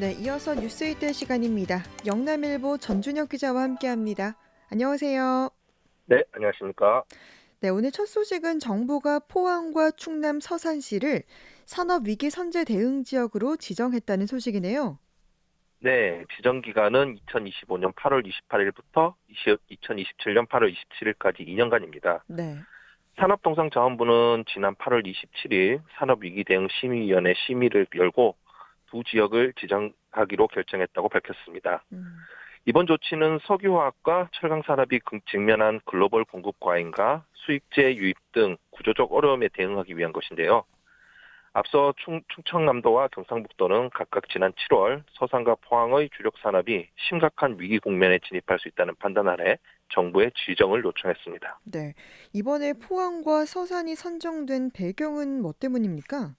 네, 이어서 뉴스이트 시간입니다. 영남일보 전준혁 기자와 함께합니다. 안녕하세요. 네, 안녕하십니까. 네, 오늘 첫 소식은 정부가 포항과 충남 서산시를 산업 위기 선제 대응 지역으로 지정했다는 소식이네요. 네, 지정 기간은 2025년 8월 28일부터 2027년 8월 27일까지 2년간입니다. 네, 산업통상자원부는 지난 8월 27일 산업위기 대응 심의위원회 심의를 열고 두 지역을 지정하기로 결정했다고 밝혔습니다. 음, 이번 조치는 석유화학과 철강산업이 그- 직면한 글로벌 공급 과잉과 수익재 유입 등 구조적 어려움에 대응하기 위한 것인데요. 앞서 충, 충청남도와 경상북도는 각각 지난 7월 서산과 포항의 주력 산업이 심각한 위기 국면에 진입할 수 있다는 판단 아래 정부에 지정을 요청했습니다. 네. 이번에 포항과 서산이 선정된 배경은 뭐 때문입니까?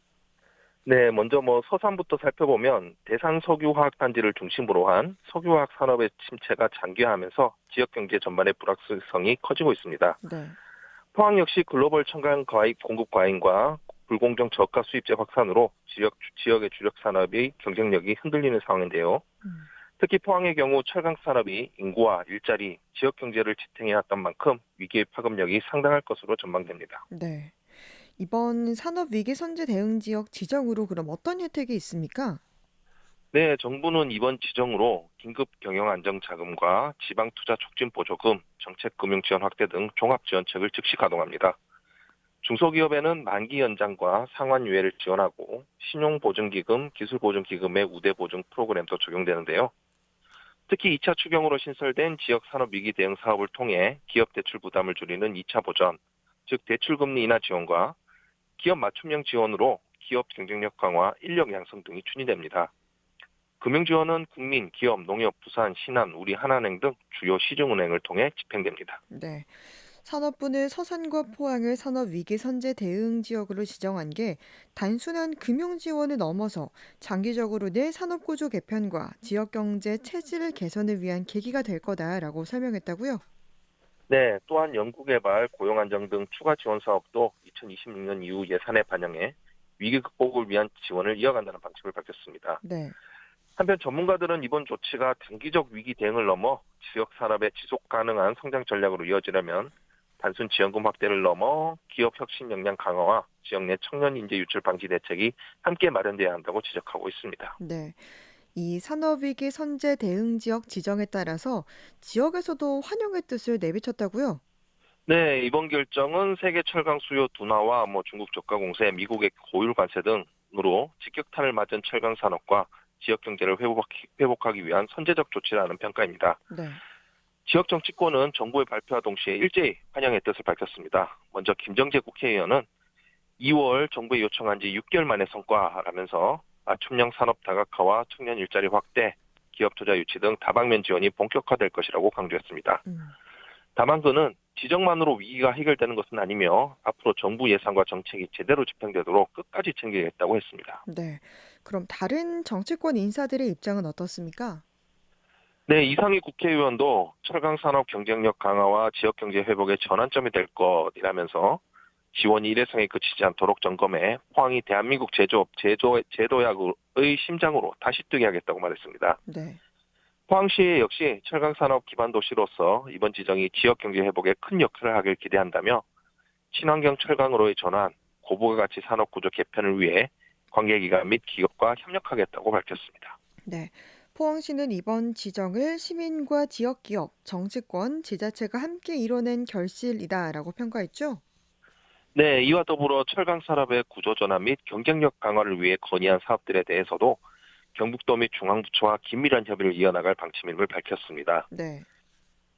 네, 먼저 뭐 서산부터 살펴보면 대산 석유화학 단지를 중심으로 한 석유화학 산업의 침체가 장기화하면서 지역 경제 전반의 불확실성이 커지고 있습니다. 네, 포항 역시 글로벌 첨가형 과잉 공급 과잉과 불공정 저가 수입재 확산으로 지역 지역의 주력 산업의 경쟁력이 흔들리는 상황인데요. 음, 특히 포항의 경우 철강 산업이 인구와 일자리, 지역 경제를 지탱해 왔던 만큼 위기의 파급력이 상당할 것으로 전망됩니다. 네. 이번 산업위기 선제 대응 지역 지정으로 그럼 어떤 혜택이 있습니까? 네, 정부는 이번 지정으로 긴급 경영 안정 자금과 지방 투자 촉진 보조금, 정책 금융 지원 확대 등 종합 지원책을 즉시 가동합니다. 중소기업에는 만기 연장과 상환 유예를 지원하고 신용 보증 기금, 기술 보증 기금의 우대 보증 프로그램도 적용되는데요. 특히 2차 추경으로 신설된 지역 산업 위기 대응 사업을 통해 기업 대출 부담을 줄이는 2차 보전, 즉 대출 금리 인하 지원과 기업 맞춤형 지원으로 기업 경쟁력 강화, 인력 양성 등이 추진됩니다. 금융 지원은 국민, 기업, 농협, 부산, 신한, 우리 하나은행 등 주요 시중은행을 통해 집행됩니다. 네. 산업부는 서산과 포항을 산업 위기 선제 대응 지역으로 지정한 게 단순한 금융 지원을 넘어서 장기적으로 내 산업 구조 개편과 지역 경제 체질 개선을 위한 계기가 될 거다라고 설명했다고요. 네, 또한 연구개발, 고용안정 등 추가 지원 사업도 2026년 이후 예산에 반영해 위기 극복을 위한 지원을 이어간다는 방침을 밝혔습니다. 네. 한편 전문가들은 이번 조치가 단기적 위기 대응을 넘어 지역 산업의 지속 가능한 성장 전략으로 이어지려면 단순 지원금 확대를 넘어 기업 혁신 역량 강화와 지역 내 청년 인재 유출 방지 대책이 함께 마련돼야 한다고 지적하고 있습니다. 네. 이 산업위기 선제 대응 지역 지정에 따라서 지역에서도 환영의 뜻을 내비쳤다고요. 네, 이번 결정은 세계 철강 수요 둔화와 뭐 중국 저가 공세, 미국의 고율 관세 등으로 직격탄을 맞은 철강 산업과 지역 경제를 회복하기, 위한 선제적 조치라는 평가입니다. 네. 지역 정치권은 정부의 발표와 동시에 일제히 환영의 뜻을 밝혔습니다. 먼저 김정재 국회의원은 2월 정부에 요청한 지 6개월 만의 성과라면서 맞춤형 산업 다각화와 청년 일자리 확대, 기업 투자 유치 등 다방면 지원이 본격화될 것이라고 강조했습니다. 음. 다만 그는 지정만으로 위기가 해결되는 것은 아니며 앞으로 정부 예산과 정책이 제대로 집행되도록 끝까지 챙기겠다고 했습니다. 네. 그럼 다른 정치권 인사들의 입장은 어떻습니까? 네, 이상희 국회의원도 철강 산업 경쟁력 강화와 지역 경제 회복의 전환점이 될 것이라면서 지원이 일회성에 그치지 않도록 점검해 포항이 대한민국 제조업 제조 제도약의 심장으로 다시 뜨게 하겠다고 말했습니다. 네. 포항시 역시 철강 산업 기반 도시로서 이번 지정이 지역 경제 회복에 큰 역할을 하길 기대한다며 친환경 철강으로의 전환, 고부가 가치 산업 구조 개편을 위해 관계기관 및 기업과 협력하겠다고 밝혔습니다. 네. 포항시는 이번 지정을 시민과 지역 기업, 정치권, 지자체가 함께 이뤄낸 결실이다라고 평가했죠. 네, 이와 더불어 철강 산업의 구조 전환 및 경쟁력 강화를 위해 건의한 사업들에 대해서도 경북도 및 중앙부처와 긴밀한 협의를 이어나갈 방침임을 밝혔습니다. 네.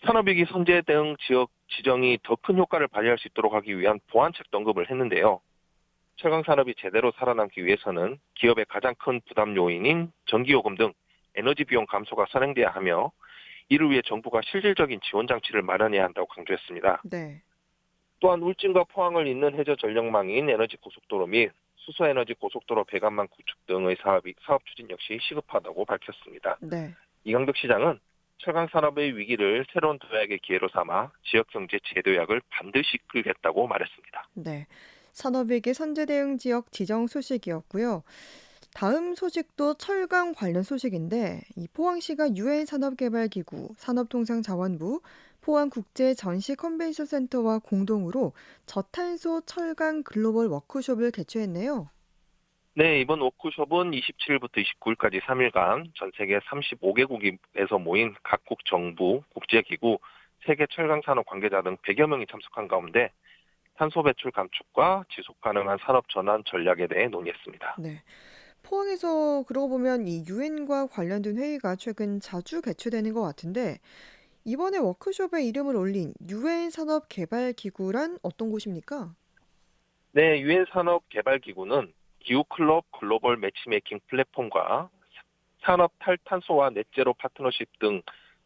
산업위기 선제 대응 지역 지정이 더 큰 효과를 발휘할 수 있도록 하기 위한 보완책도 언급을 했는데요. 철강 산업이 제대로 살아남기 위해서는 기업의 가장 큰 부담 요인인 전기요금 등 에너지 비용 감소가 선행돼야 하며 이를 위해 정부가 실질적인 지원 장치를 마련해야 한다고 강조했습니다. 네. 또한 울진과 포항을 잇는 해저 전력망인 에너지 고속도로 및 수소에너지 고속도로 배관망 구축 등의 사업이 사업 추진 역시 시급하다고 밝혔습니다. 네. 이강덕 시장은 철강 산업의 위기를 새로운 도약의 기회로 삼아 지역 경제 제도약을 반드시 끌겠다고 말했습니다. 네. 산업위기 선제 대응 지역 지정 소식이었고요. 다음 소식도 철강 관련 소식인데 이 포항시가 유엔 산업개발기구, 산업통상자원부, 포항국제전시 컨벤션 센터와 공동으로 저탄소 철강 글로벌 워크숍을 개최했네요. 네, 이번 워크숍은 27일부터 29일까지 3일간 전 세계 35개국에서 모인 각국 정부, 국제기구, 세계 철강 산업 관계자 등 100여 명이 참석한 가운데 탄소 배출 감축과 지속 가능한 산업 전환 전략에 대해 논의했습니다. 네. 포항에서 그러고 보면 이 유엔과 관련된 회의가 최근 자주 개최되는 것 같은데 이번에 워크숍에 이름을 올린 유엔 산업 개발 기구란 어떤 곳입니까? 네, 유엔 산업 개발 기구는 기후 클럽 글로벌 매치메이킹 플랫폼과 산업 탈탄소와 넷제로 파트너십 등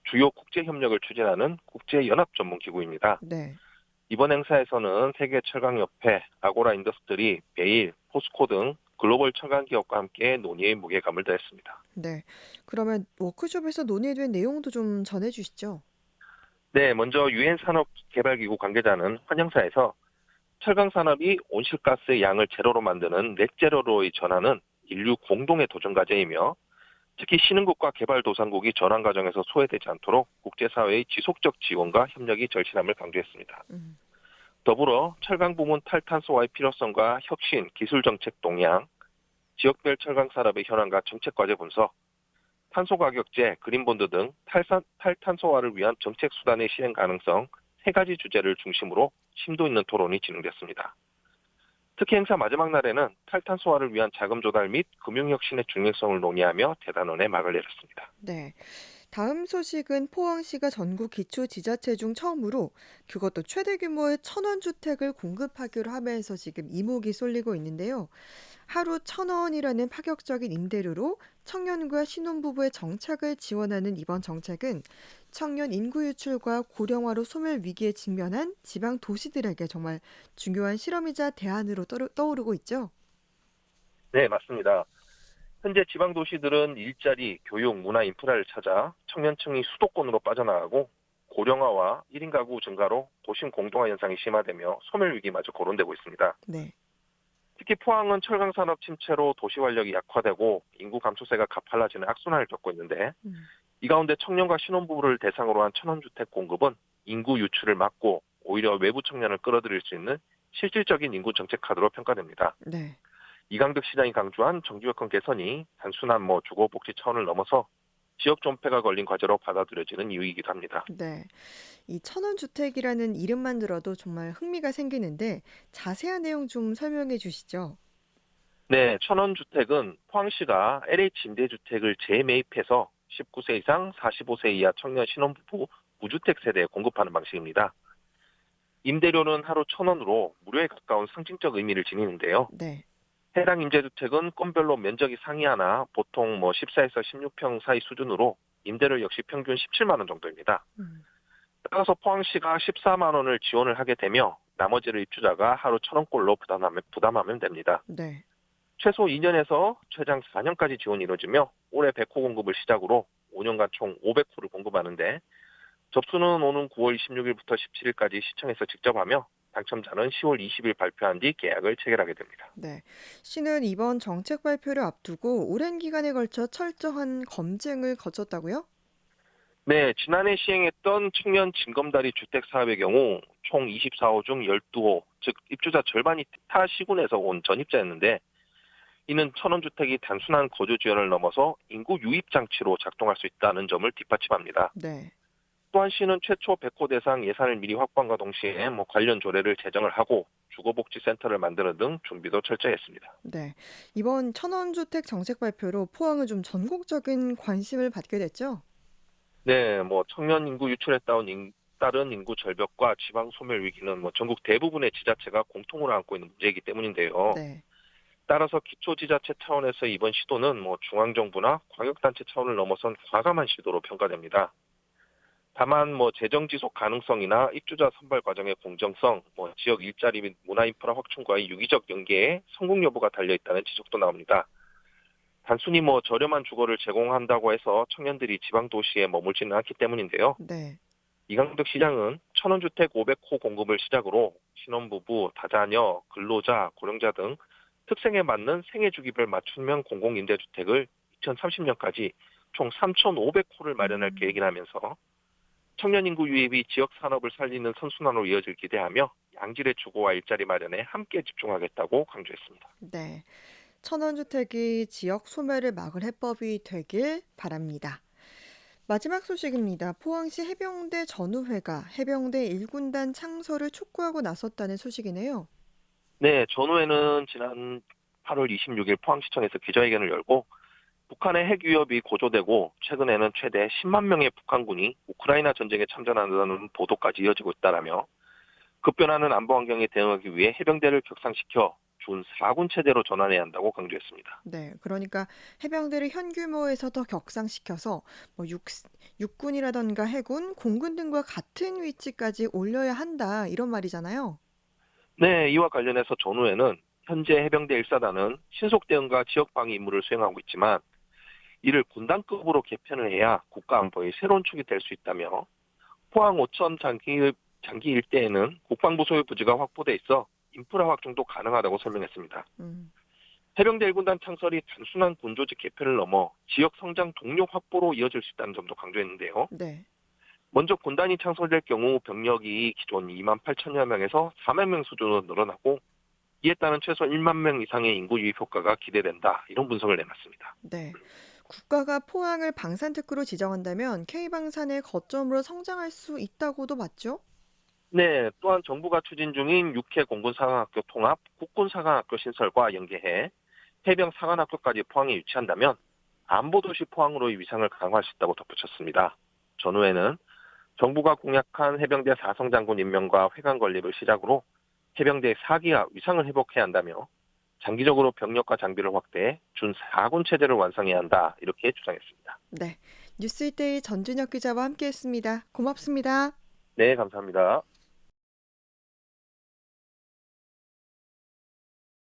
주요 국제 협력을 추진하는 국제 연합 전문 기구입니다. 네. 이번 행사에서는 세계 철강협회, 아고라 인더스트리, 베일, 포스코 등 글로벌 철강 기업과 함께 논의의 무게감을 더했습니다. 네. 그러면 워크숍에서 논의된 내용도 좀 전해 주시죠. 네, 먼저 유엔 산업개발기구 관계자는 환영사에서 철강 산업이 온실가스의 양을 제로로 만드는 넷제로로의 전환은 인류 공동의 도전 과제이며 특히 신흥국과 개발도상국이 전환 과정에서 소외되지 않도록 국제사회의 지속적 지원과 협력이 절실함을 강조했습니다. 음, 더불어 철강 부문 탈탄소화의 필요성과 혁신, 기술 정책 동향, 지역별 철강 산업의 현황과 정책 과제 분석, 탄소 가격제, 그린본드 등 탈산, 탈탄소화를 위한 정책 수단의 실행 가능성 세 가지 주제를 중심으로 심도 있는 토론이 진행됐습니다. 특히 행사 마지막 날에는 탈탄소화를 위한 자금 조달 및 금융혁신의 중요성을 논의하며 대단원에 막을 내렸습니다. 네. 다음 소식은 포항시가 전국 기초 지자체 중 처음으로 그것도 최대 규모의 천원 주택을 공급하기로 하면서 지금 이목이 쏠리고 있는데요. 하루 천 원이라는 파격적인 임대료로 청년과 신혼부부의 정착을 지원하는 이번 정책은 청년 인구 유출과 고령화로 소멸 위기에 직면한 지방 도시들에게 정말 중요한 실험이자 대안으로 떠오르- 떠오르고 있죠. 네, 맞습니다. 현재 지방 도시들은 일자리, 교육, 문화 인프라를 찾아 청년층이 수도권으로 빠져나가고 고령화와 1인 가구 증가로 도심 공동화 현상이 심화되며 소멸 위기마저 거론되고 있습니다. 네. 특히 포항은 철강 산업 침체로 도시 활력이 약화되고 인구 감소세가 가팔라지는 악순환을 겪고 있는데 음, 이 가운데 청년과 신혼부부를 대상으로 한 천원주택 공급은 인구 유출을 막고 오히려 외부 청년을 끌어들일 수 있는 실질적인 인구 정책 카드로 평가됩니다. 네. 이강득 시장이 강조한 정규 여건 개선이 단순한 뭐 주거 복지 차원을 넘어서 지역 존폐가 걸린 과제로 받아들여지는 이유이기도 합니다. 네. 이 천원 주택이라는 이름만 들어도 정말 흥미가 생기는데 자세한 내용 좀 설명해 주시죠. 네, 천원 주택은 포항시가 LH 임대주택을 재매입해서 19세 이상 45세 이하 청년 신혼부부 무주택 세대에 공급하는 방식입니다. 임대료는 하루 천 원으로 무료에 가까운 상징적 의미를 지니는데요. 네. 해당 임대주택은 건별로 면적이 상이하나 보통 뭐 14에서 16평 사이 수준으로 임대료 역시 평균 17만 원 정도입니다. 음, 따라서 포항시가 14만 원을 지원을 하게 되며 나머지를 입주자가 하루 천 원꼴로 부담하면, 부담하면 됩니다. 네. 최소 2년에서 최장 4년까지 지원이 이루어지며 올해 100호 공급을 시작으로 5년간 총 500호를 공급하는데 접수는 오는 9월 26일부터 17일까지 시청에서 직접 하며 당첨자는 10월 20일 발표한 뒤 계약을 체결하게 됩니다. 네. 시는 이번 정책 발표를 앞두고 오랜 기간에 걸쳐 철저한 검증을 거쳤다고요? 네, 지난해 시행했던 청년 진검다리 주택 사업의 경우 총 24호 중 12호, 즉 입주자 절반이 타 시군에서 온 전입자였는데 이는 천원 주택이 단순한 거주 지원을 넘어서 인구 유입 장치로 작동할 수 있다는 점을 뒷받침합니다. 네. 또한 시는 최초 100호 대상 예산을 미리 확보함과 동시에 뭐 관련 조례를 제정을 하고 주거복지센터를 만드는 등 준비도 철저히 했습니다. 네. 이번 천원주택 정책 발표로 포항은 좀 전국적인 관심을 받게 됐죠? 네, 뭐 청년 인구 유출에 따른, 인, 따른 인구 절벽과 지방 소멸 위기는 뭐 전국 대부분의 지자체가 공통으로 안고 있는 문제이기 때문인데요. 네. 따라서 기초지자체 차원에서 이번 시도는 뭐 중앙정부나 광역단체 차원을 넘어선 과감한 시도로 평가됩니다. 다만 뭐 재정 지속 가능성이나 입주자 선발 과정의 공정성, 뭐 지역 일자리 및 문화 인프라 확충과의 유기적 연계에 성공 여부가 달려 있다는 지적도 나옵니다. 단순히 뭐 저렴한 주거를 제공한다고 해서 청년들이 지방 도시에 머물지는 않기 때문인데요. 네. 이강덕 시장은 천원 주택 500호 공급을 시작으로 신혼부부, 다자녀, 근로자, 고령자 등 특성에 맞는 생애 주기별 맞춤형 공공임대주택을 2030년까지 총 3,500호를 마련할 음. 계획이라면서 청년 인구 유입이 지역 산업을 살리는 선순환으로 이어질 기대하며 양질의 주거와 일자리 마련에 함께 집중하겠다고 강조했습니다. 네. 천원주택이 지역 소멸을 막을 해법이 되길 바랍니다. 마지막 소식입니다. 포항시 해병대 전우회가 해병대 1군단 창설을 촉구하고 나섰다는 소식이네요. 네, 전후에는 지난 8월 26일 포항시청에서 기자회견을 열고 북한의 핵 위협이 고조되고 최근에는 최대 10만 명의 북한군이 우크라이나 전쟁에 참전한다는 보도까지 이어지고 있다라며 급변하는 안보 환경에 대응하기 위해 해병대를 격상시켜 준 4군 체제로 전환해야 한다고 강조했습니다. 네. 그러니까 해병대를 현 규모에서 더 격상시켜서 뭐 육, 육군이라던가 해군, 공군 등과 같은 위치까지 올려야 한다. 이런 말이잖아요. 네, 이와 관련해서 전후에는 현재 해병대 1사단은 신속 대응과 지역 방위 임무를 수행하고 있지만 이를 군단급으로 개편을 해야 국가 안보의 새로운 축이 될 수 있다며 포항 5천 장기, 장기 일대에는 국방부 소유 부지가 확보돼 있어 인프라 확충도 가능하다고 설명했습니다. 음, 해병대 1군단 창설이 단순한 군조직 개편을 넘어 지역 성장 동력 확보로 이어질 수 있다는 점도 강조했는데요. 네. 먼저 군단이 창설될 경우 병력이 기존 2만 8천여 명에서 4만 명 수준으로 늘어나고 이에 따른 최소 1만 명 이상의 인구 유입 효과가 기대된다. 이런 분석을 내놨습니다. 네. 국가가 포항을 방산특구로 지정한다면 K방산의 거점으로 성장할 수 있다고도 맞죠? 네, 또한 정부가 추진 중인 육해 공군 사관학교 통합 국군 사관학교 신설과 연계해 해병 사관학교까지 포항에 유치한다면 안보도시 포항으로의 위상을 강화할 수 있다고 덧붙였습니다. 전후에는 정부가 공약한 해병대 사성장군 임명과 회관 건립을 시작으로 해병대의 사기와 위상을 회복해야 한다며 장기적으로 병력과 장비를 확대해 준 4군 체제를 완성해야 한다. 이렇게 주장했습니다. 네. 뉴스이데이 전준혁 기자와 함께했습니다. 고맙습니다. 네, 감사합니다.